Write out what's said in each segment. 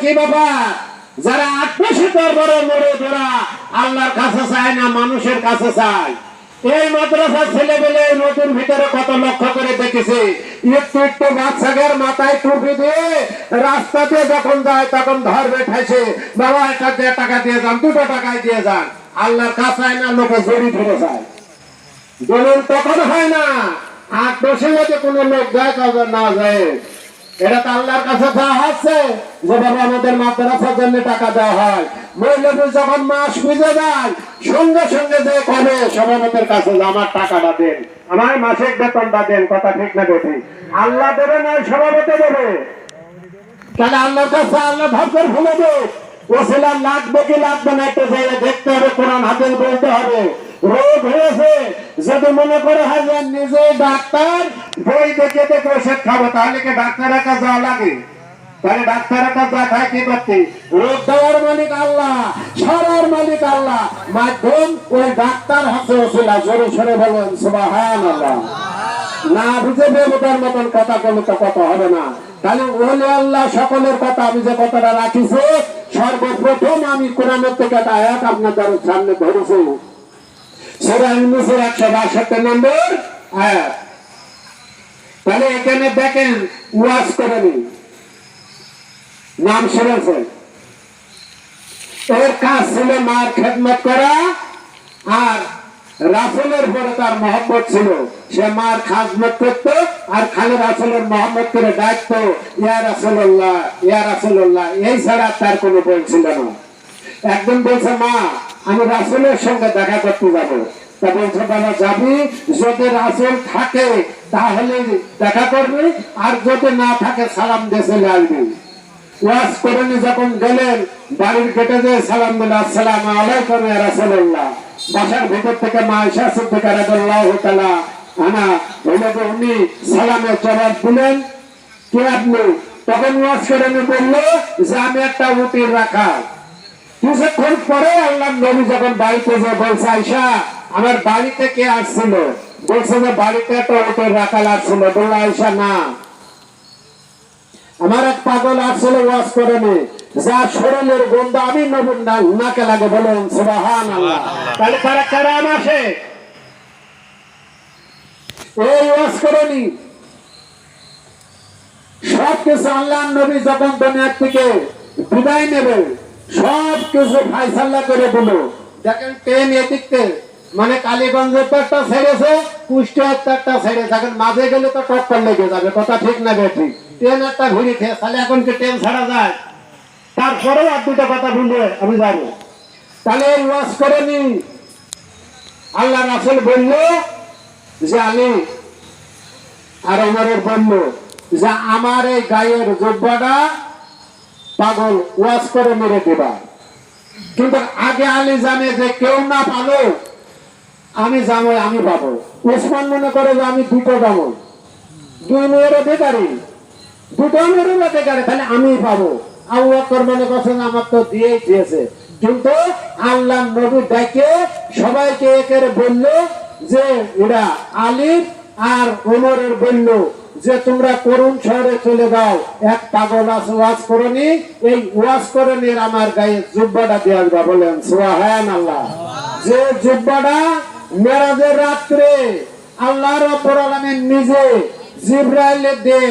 কি ব্যাপার? যারা আত্মসিতর বড় মরে ধরা আল্লাহর কাছে চায় না, মানুষের কাছে চায়। এই মাদ্রাসার ছেলেবেলে নতুন ভিতরে কত লক্ষ্য করে দেখেছি? একটু একটু বাচ্চাদের মাথায় টুপি দিয়ে রাস্তাতে যখন যায়, তখন ধরবে ঠাইছে বাবা, একটা দেড় টাকা দিয়ে যান, দুটো টাকায় দিয়ে যান। আল্লাহর কাছে চায় না, লোকে জড়ি ফিরে যায়। দলিল তখন হয় না। আর দোষে যদি কোনো লোক যায়, কাউকে না যায়। এটা তো আল্লাহর কাছে আমাদের মাদ্রাসার জন্য টাকা দেওয়া হয়। মহিলাদের যখন মাস খুঁজে যায়, সঙ্গে সঙ্গে যে কাছে আমার টাকাটা দেন, আমার মাসিক বেতনটা দেন, কথা ঠিক না আল্লাহ দেবে না, সভাপতি দেবে। তাহলে আল্লাহর কাছে আল্লাহ ভাবছেন ভুলে দে ওসিলা লাগবে কি লাগবে না একটু দেখতে হবে, কোরআন হাতে বলতে হবে। রোগ হয়েছে। যদি মনে করে যে নিজে ডাক্তার, বই দেখে দেখে ওষুধ খাব, তাহলে কি ডাক্তারের কাছে যাওয়া লাগে? তাহলে ডাক্তারের কাছে কি করতে? রোগ দেওয়ার মালিক আল্লাহ মালিক আল্লাহ। মাধ্যম ওই ডাক্তার হাতে সরে সুবাহান আল্লাহ না বুঝে বেবুটার মতন কথা বলে তো কথা হবে না। তাহলে ওলে আল্লাহ সকলের কথা আমি যে কথাটা রাখিছি, সর্বপ্রথম আমি কোরআনের থেকে একটা আয়াত আপনাদের সামনে ধরেছি। সেটা ইউনুসের একশো আয়াত তাহলে এখানে দেখেন, ওয়াজ করে নিন। নাম শুনেছেন এর কাজ ছিল মার খেদমত করা, আর রাসুলের পরে তার মহব্বত ছিল। সে মার খাজমত করত, আর খালি রাসুলের মহব্বত করে ডাকতো ইয়া রাসুল্লাহ ইয়া রাসুল্লাহ এই ছাড়া তার কোনো বই ছিল না। একদিন বলছে, মা আমি রাসুলের সঙ্গে দেখা করতে যাব। তা বলছে বাবা যাবি, যদি রাসুল থাকে, তাহলে দেখা করবি, আর যদি না থাকে, সালাম চলে আসবি। যখন গেলেন, বাড়ির যে সালাম বাসার ভিতর থেকে মা আয়েশা সিদ্দিকা আনা যে, উনি সালামের জবাব দিলেন। কে আপনি? তখন ওয়াজ করে নি বলল, যে আমি একটা উটির রাখা। কিছুক্ষণ পরে আল্লাহ নবী যখন বাড়িতে যে বলছে আয়সা আমার বাড়িতে কে আসছিল? বলছে যে বাড়িতে একটা উটের রাখাল আসছিল। বলল আয়সা না। আমার এক পাগল আসলে ওয়াজ করেনি। যার শরীরের গন্ধ আমি নবীন না উনাকে লাগে বলেন সুবাহান আল্লাহ তাহলে তারা কেরাম আসে। এই ওয়াজ করেনি। সব কিছু আল্লাহ নবী যখন দুনিয়ার থেকে বিদায় নেবে সব কিছু ফাইসাল্লা করে দেখেন এদিকতে মানে কালীগঞ্জের ছেড়েছে ছেড়েছে। এখন মাঝে গেলে তো লেগে যাবে, কথা ঠিক না ট্রেন একটা ঘুরি খেয়ে, তাহলে এখন কি ট্রেন ছাড়া যায়? তারপরেও আর দুটো কথা বলবে, আমি যাব। তাহলে ওয়াজ করে নি। আল্লাহ রাসুল বলল যে, আলী আর আমারের বলল যে আমার এই গায়ের জব্বাটা পাগল, ওয়াজ করে মেরে দেবা। কিন্তু আগে আলী জানে যে কেউ না পালো আমি জানো, আমি পাবো। উসমান মনে করে যে আমি দুটো দামো দুই মেয়েরও বেকারি, দুটো মেয়েরও বেকারি, তাহলে আমি পাবো। আবু বকর মনে করছেন, আমার তো দিয়েই দিয়েছে। কিন্তু আল্লাহ নবী ডাকে সবাইকে একের বলল যে, এরা আলিফ আর ওমরের বলল। যে তোমরা করুণ শহরে চলে যাও, এক পাগল ওয়াজ করনি, এই ওয়াজ করনির আমার গায়ে জুব্বাটা দিয়ে আসবা, বলেন সুহান আল্লাহ যে জুব্বাটা মেরাজের রাত্রে আল্লাহ রব্বুল নিজে জিব্রাইলের দিয়ে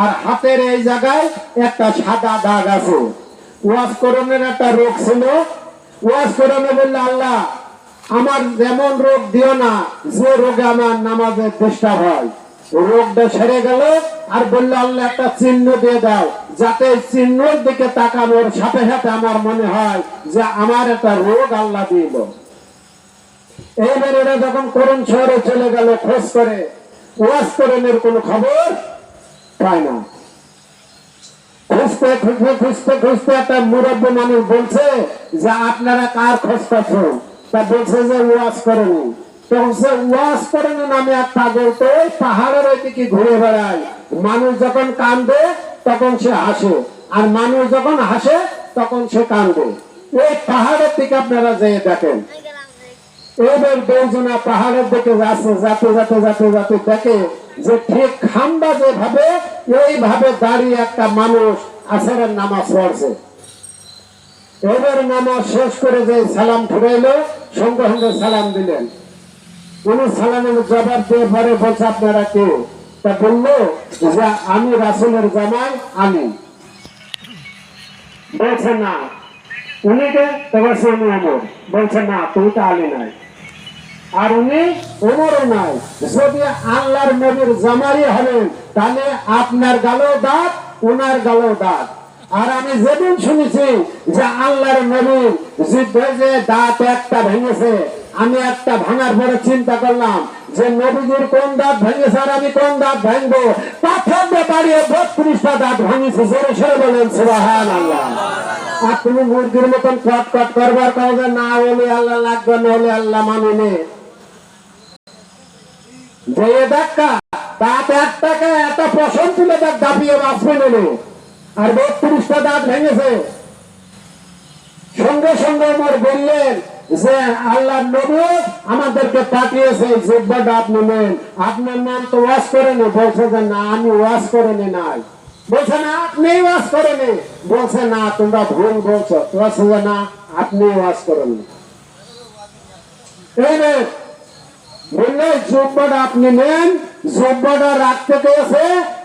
আর হাতের এই জায়গায় একটা সাদা দাগ আছে। ওয়াজ করণের একটা রোগ ছিল। ওয়াজ করণে বললে, আল্লাহ, আমার যেমন রোগ দিও না, যে রোগে আমার নামাজের ডিস্টার্ব হয়। রোগটা সেরে গেল আর বলল, আল্লাহ, একটা চিহ্ন দিয়ে দাও, যাতে চিহ্নর দিকে তাকানোর সাথে সাথে আমার মনে হয় যে আমার একটা রোগ আল্লাহ দিল। এইবার এরা যখন করুণ শহরে চলে গেল খোঁজ করে, ওয়াজ করণের কোনো খবর? পায় না মানুষ পাহাড়ের ঘুরে বেড়ায়। মানুষ যখন কান্দে তখন সে হাসে। আর মানুষ যখন হাসে, তখন সে কান্দে এই পাহাড়ের দিকে আপনারা যেয়ে দেখেন। এবার দুজনা পাহাড়ের দিকে যাচ্ছে, যাতে যাতে যাতে যাতে দেখে যে ঠিক খাম্বা যেভাবে, এইভাবে দাঁড়িয়ে একটা মানুষ আসরের নামাজ পড়ছে। এবার নামাজ শেষ করে যে সালাম ফুরাইলো, সঙ্গে সঙ্গে সালাম দিলেন। কোন সালামের জবাব দিয়ে পরে বলছে, আপনারা কে? তা বলল যে, আমি রাসুলের জামাই, আমি। বলছে, না। উনি কে? তো বলছে উনি অমর বলছে, না তুমি তো আলী নাই। আর উনি ওমরও নাই। যদি আল্লাহর নবীর জামাই হলেন, তাহলে আপনার গালেও দাঁত ওনার গালেও দাঁত আর আমি যেদিন শুনেছি যে আল্লাহর নবীর যুদ্ধে যে দাঁত একটা ভেঙেছে, আমি একটা ভাঙার পরে চিন্তা করলাম যে নবীজির কোন দাঁত ভেঙেছে আর আমি কোন দাঁত ভাঙবো? পাথর দাঁড়িয়ে বত্রিশটা দাঁত ভাঙিছে, জোরে সরে বলেন সুবাহান আল্লাহ আর তুমি মুরগির মতন কট কট করবার কাজে না হলে আল্লাহ লাগবে, না হলে আল্লাহ মানে যে দেখা দাঁত আমাদেরকে পাঠিয়েছে যোগ্যটা আপনি নেন আপনার নাম তো ওয়াশ করেনি, বলছে যে, না, আমি ওয়াশ করেনি নাই। বলছে, না আপনি ওয়াশ করেনি বলছে, না, তোমরা ভুল বলছো। বলছে না আপনি ওয়াশ করেননি। এই বললে যোগ্যটা আপনি নেন যোগ্যটা রাখতে পেয়েছে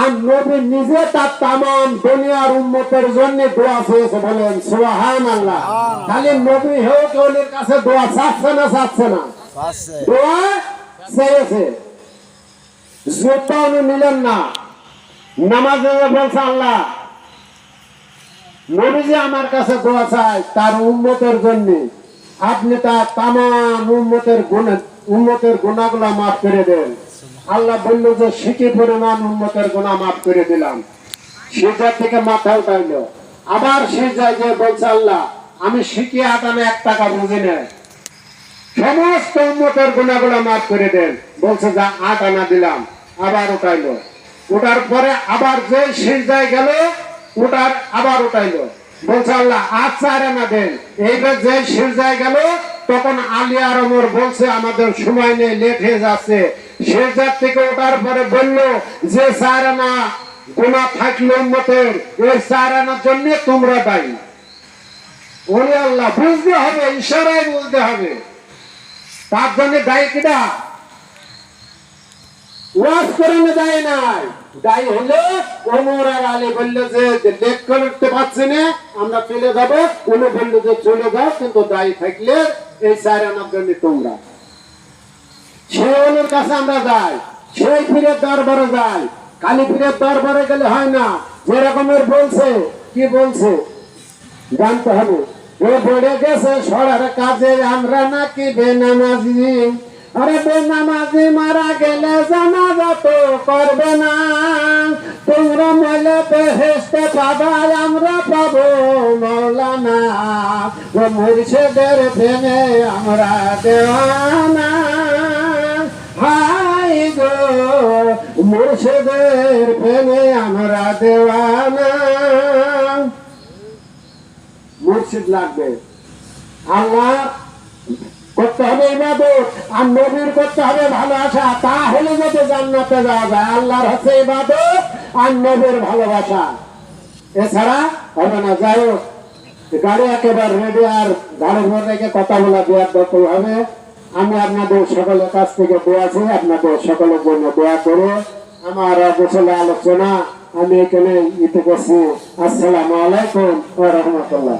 আর নবী নিজে তার তামাম দুনিয়ার উন্মতের জন্য দোয়া চেয়েছে বলেন সুহান আল্লাহ খালি নবী হেও কেউলের কাছে দোয়া চাচ্ছে না চাচ্ছে না? দোয়া চেয়েছে। যোগ্য উনি নিলেন না। নামাজে বলছে আল্লাহ নবীজি আমার কাছে দোয়া চায় তার উন্মতের জন্য। আপনি তার তাম উন্মতের গুণ উন্মতের গুণাগুলা মাফ করে দেন। আল্লাহ বলল যে শিখে পরিমাণ উন্মতের গুণা মাফ করে দিলাম। সেটার থেকে মাথা উঠাইল। আবার সে জায়গায় বলছে, আল্লাহ, আমি শিখে আদানে এক টাকা বুঝি নেয় সমস্ত উন্মতের গুণাগুলো মাফ করে দেন। বলছে, যা আট আনা দিলাম, আবার উঠাইলো। ওটার পরে আবার যে সিজদায় গেল ওটার আবার উঠাইলো। বলছে, আল্লাহ আজ চার আনা দেন। এইবার যে সিজদায় গেল তখন আলী আর ওমর বলছে, আমাদের সময় নেই লেট হয়ে যাচ্ছে। সিজদার থেকে ওঠার পরে বলল, যে আনা গুণা থাকল উন্মতের এই চার আনার জন্য তোমরা দায়ী। ওরে আল্লাহ, বুঝতে হবে, ইশারায় বুঝতে হবে। তার জন্য দায়ী কিনা? ওয়াজ করে না দায়ী নাই। দায়ী হলে ওমর আর আলী বলল যে লেখ করতে পারছি না, আমরা চলে যাব উনি বলল যে চলে যাও, কিন্তু দায়ী থাকলে এই চার আনার জন্য তোমরা। সে কাছে আমরা যাই, সেই ফিরে দরবারে যাই। কালী ফিরে দরবারে গেলে হয় না যেরকমের বলছে, কি বলছে? জানতে হবে। ও পড়ে গেছে, সরার কাজে আমরা নাকি বেনামাজি। আরে বেনামাজি মারা গেলে জানাজা তো করবে না। তোমরা মলে বেহেস্তে পাবা আমরা পাবো মৌলানা। ও মুর্শিদের প্রেমে আমরা দেওয়ানা। হাই গো, মুর্শিদের প্রেমে আমরা দেওয়ানা। মুর্শিদ লাগবে। আল্লাহ করতে হবে ইবাদত, আর নবীর করতে হবে ভালোবাসা। তাহলে যাতে জান্নাতে যাওয়া যায়, আল্লাহর হচ্ছে ইবাদত আর নবীর ভালোবাসা। এছাড়া হবে না, যাই হোক, গাড়ি একেবারে রেডি আর গাড়ির মধ্যে রেখে কথা বলা দেওয়ার দরকার হবে। আমি আপনাদের সকলের কাছ থেকে দোয়া চাই, আপনাদের সকলের জন্য দোয়া করে। আমার গোসলে আলোচনা, আমি এখানে ইতে করছি। আসসালামু আলাইকুম রাহমাতুল্লাহ।